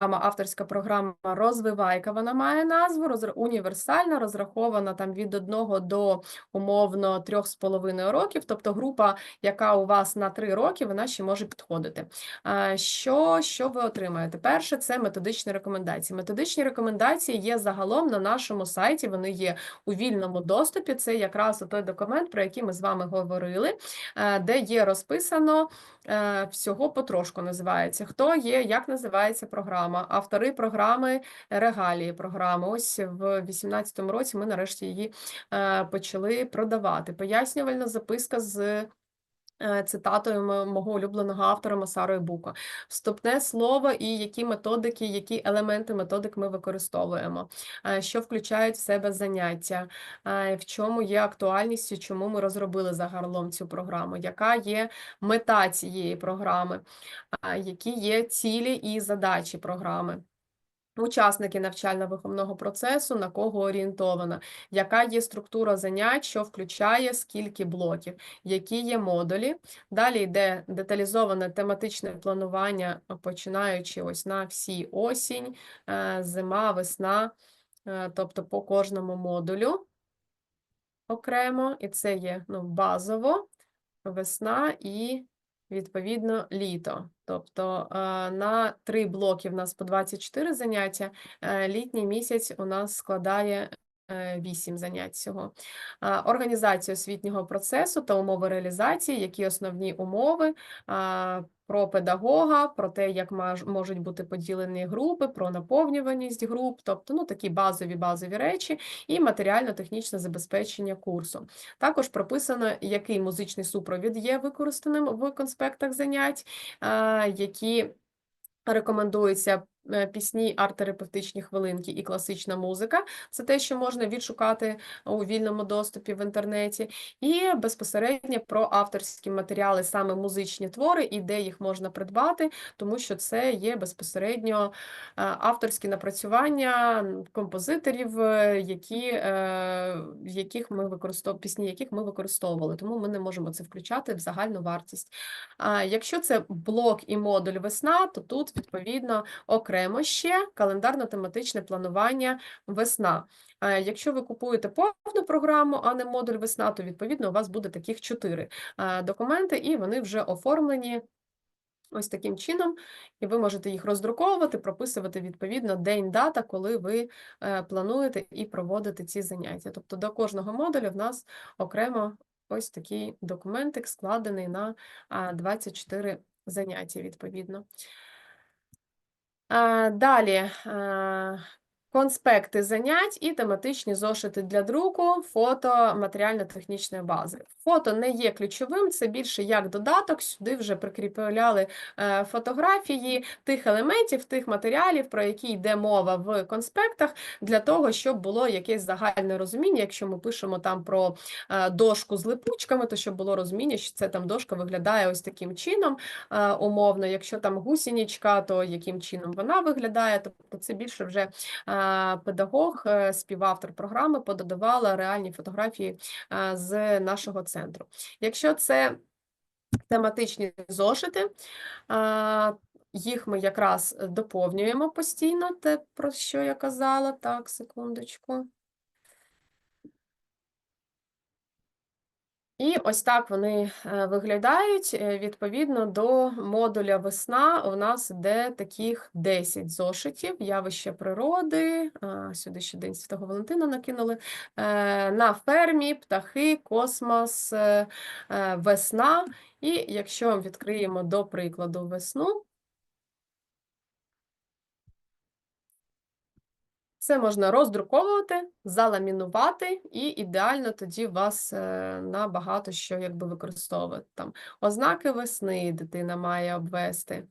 авторська програма Розвивайка. Вона має назву розр- універсальна, розрахована там від 1 до умовно 3,5 років. Тобто група, яка у вас на 3 роки, вона ще може підходити. Що, що ви отримаєте? Перше, це методичні рекомендації. Методичні рекомендації є загалом на нашому сайті. Вони є у вільному доступі. Це якраз той документ, про який ми з вами говорили, е, де є розписано всього потрошку називається. Хто є, як називається програма, автори програми, регалії програми. Ось в 2018 році ми нарешті її е, почали продавати. Пояснювальна записка з. Е, Цитатою мо- мого улюбленого автора Масаро Ібуко. Вступне слово і які методики, які елементи методик ми використовуємо, е, що включають в себе заняття, е, в чому є актуальність і чому ми розробили загалом цю програму, яка є мета цієї програми, які є цілі і задачі програми. Учасники навчально-виховного процесу, на кого орієнтована, яка є структура занять, що включає скільки блоків, які є модулі. Далі йде деталізоване тематичне планування, починаючи ось на всі осінь, е, зима, весна, е, тобто по кожному модулю окремо, і це є ну, базово, весна і відповідно літо. Тобто е, на три блоки в нас по 24 заняття, е, літній місяць у нас складає. 8 занять всього. А, Організація освітнього процесу та умови реалізації, які основні умови, про педагога, про те, як можуть бути поділені групи, про наповнюваність груп, тобто ну, такі базові базові речі, і матеріально-технічне забезпечення курсу. Також прописано, який музичний супровід є використаним в конспектах занять, які рекомендуються е, пісні, арт-терапевтичні хвилинки і класична музика. Це те, що можна відшукати у вільному доступі в інтернеті, і безпосередньо про авторські матеріали, саме музичні твори, і де їх можна придбати, тому що це є безпосередньо е, авторські напрацювання композиторів, е, які, е, яких ми використовували, пісні, яких ми використовували, тому ми не можемо це включати в загальну вартість. А якщо це блок і модуль весна, то тут відповідно окремо ще календарно-тематичне планування весна. Якщо ви купуєте повну програму, а не модуль весна, то відповідно у вас буде таких чотири документи, і вони вже оформлені. Ось таким чином, і ви можете їх роздруковувати, прописувати відповідно день, дата, коли ви е, плануєте і проводите ці заняття. Тобто до кожного модуля в нас окремо ось такий документик складений на а, 24 заняття, відповідно. Далі конспекти занять і тематичні зошити для друку, фото матеріально-технічної бази. Фото не є ключовим, це більше як додаток. Сюди вже прикріпляли е, фотографії тих елементів, тих матеріалів, про які йде мова в конспектах, для того, щоб було якесь загальне розуміння. Якщо ми пишемо там про е, дошку з липучками, то щоб було розуміння, що це там дошка виглядає ось таким чином, е, умовно. Якщо там гусінічка, то яким чином вона виглядає. Тобто це більше вже педагог, е, співавтор програми пододавала реальні фотографії е, з нашого центру. Якщо це тематичні зошити, їх ми якраз доповнюємо постійно, те, про що я казала. Так, секундочку. І ось так вони е, виглядають. Е, Відповідно до модуля весна у нас йде таких 10 зошитів, явище природи, сюди ще День Святого Валентина накинули, е, на фермі, птахи, космос, весна. І якщо відкриємо до прикладу весну, Це можна роздруковувати, заламінувати, і ідеально тоді вас е, на багато що якби використовувати. Там ознаки весни дитина має обвести,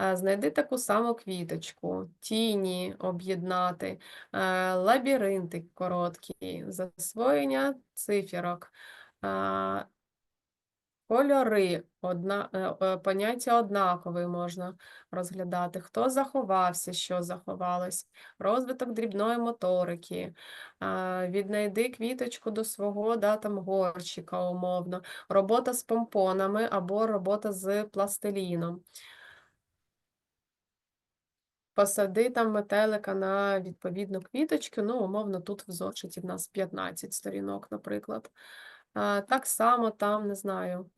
е, знайди таку саму квіточку, тіні об'єднати, е, лабіринти короткі, засвоєння циферок. Кольори, одна, е, е, поняття однакові можна розглядати. Хто заховався, що заховалось, розвиток дрібної моторики, віднайди квіточку до свого да, там, горщика умовно, робота з помпонами або робота з пластиліном. Посади там метелика на відповідну квіточку. Ну, умовно, тут в зошиті в нас 15 сторінок, наприклад. Так само там, не знаю,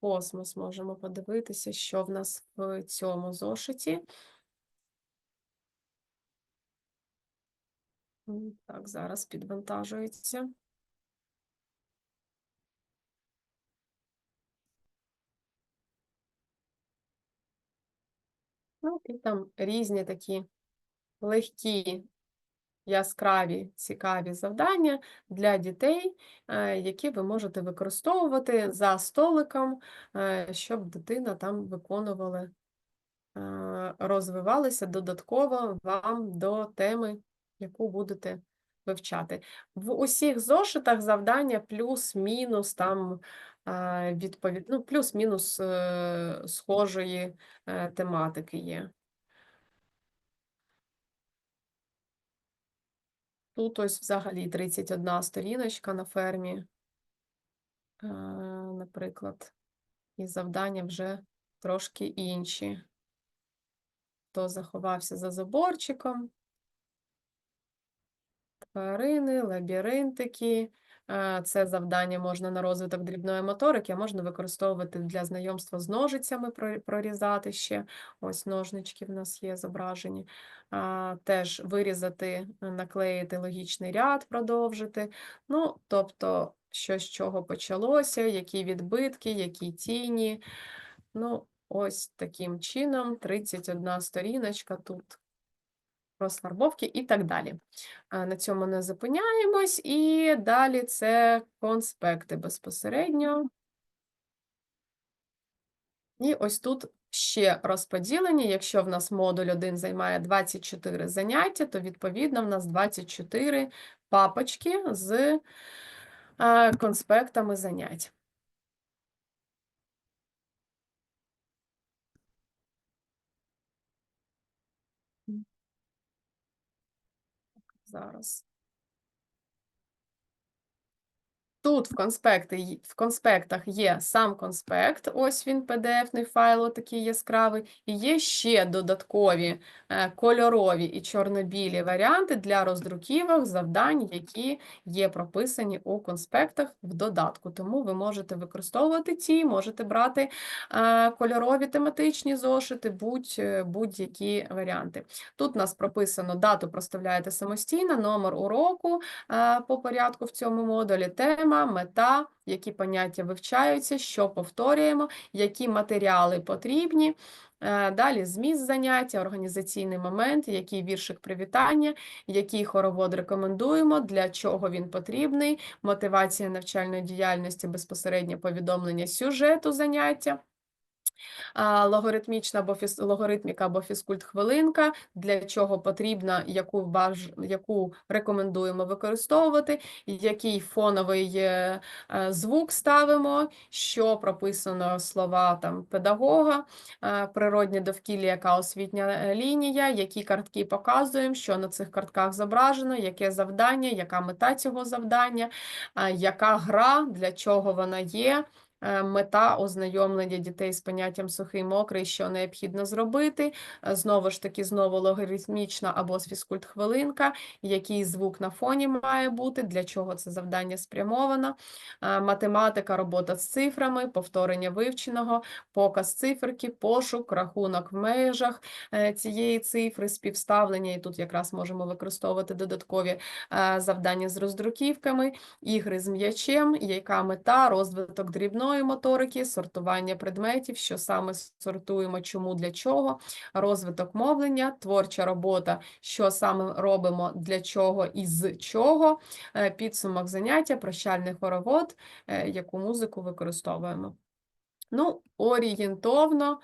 космос можемо подивитися, що в нас в цьому зошиті. Так, зараз підвантажується. Ну, і там різні такі легкі, яскраві, цікаві завдання для дітей, е, які ви можете використовувати за столиком, е, щоб дитина там виконувала, е, розвивалася додатково вам до теми, яку будете вивчати. В усіх зошитах завдання плюс-мінус там е, відповід... ну, плюс-мінус схожої тематики є. Тут ось взагалі 31 сторіночка на фермі, е, наприклад, і завдання вже трошки інші. Хто заховався за заборчиком, тварини, лабіринтики. Це завдання можна на розвиток дрібної моторики, можна використовувати для знайомства з ножицями, про- прорізати ще. Ось ножнички в нас є зображені. Теж вирізати, наклеїти логічний ряд, продовжити. Ну, тобто, що з чого почалося, які відбитки, які тіні. Ну, ось таким чином, 31 сторіночка тут розфарбовки і так далі. На цьому не зупиняємось, і далі це конспекти безпосередньо. І ось тут ще розподілення. Якщо в нас модуль 1 займає 24 заняття, то відповідно в нас 24 папочки з е, конспектами занять. Зараз. Тут в конспекти, в конспектах є сам конспект, ось він, PDF-ний файл, такий яскравий, і є ще додаткові е, кольорові і чорно-білі варіанти для роздруківок завдань, які є прописані у конспектах в додатку. Тому ви можете використовувати ті, можете брати е, кольорові тематичні зошити, будь, е, будь-які варіанти. Тут у нас прописано дату проставляєте самостійно, номер уроку по порядку в цьому модулі, тема, мета, які поняття вивчаються, що повторюємо, які матеріали потрібні. Е, Далі зміст заняття, організаційний момент, який віршик привітання, який хоровод рекомендуємо, для чого він потрібний, мотивація навчальної діяльності, безпосереднє повідомлення сюжету заняття логаритмічна або фіз... логаритміка або фізкульт-хвилинка, для чого потрібна, яку, баж... яку рекомендуємо використовувати, який фоновий е, е, звук ставимо, що прописано слова там педагога, е, природнє довкілля, яка освітня лінія, які картки показуємо, що на цих картках зображено, яке завдання, яка мета цього завдання, яка гра, для чого вона є. Е, Мета ознайомлення дітей з поняттям сухий мокрий, що необхідно зробити. Е, Знову ж таки, знову логарифмічна або фізкульт хвилинка, який звук на фоні має бути, для чого це завдання спрямовано. Е, Математика, робота з цифрами, повторення вивченого, показ циферки, пошук, рахунок в межах цієї цифри, співставлення, і тут якраз можемо використовувати додаткові завдання з роздруківками, ігри з м'ячем, яка мета, розвиток дрібної моторики, сортування предметів, що саме сортуємо, чому, для чого, розвиток мовлення, творча робота, що саме робимо, для чого і з чого, е, підсумок заняття, прощальний хоровод, е, яку музику використовуємо. Ну, орієнтовно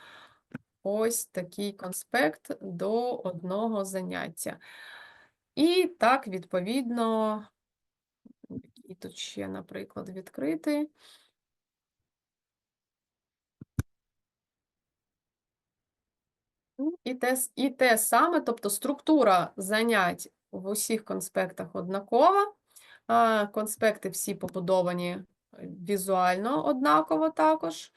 ось такий конспект до одного заняття. І так, відповідно, і тут ще, наприклад, відкрити. І те, і те саме, тобто структура занять в усіх конспектах однакова. Конспекти всі побудовані е, візуально однаково також.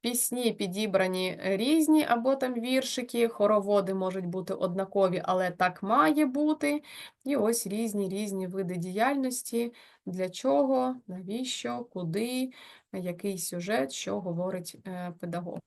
Пісні підібрані різні, або там віршики, хороводи можуть бути однакові, але так має бути. І ось різні різні види діяльності. Для чого, навіщо, куди, який сюжет, що говорить е, педагог.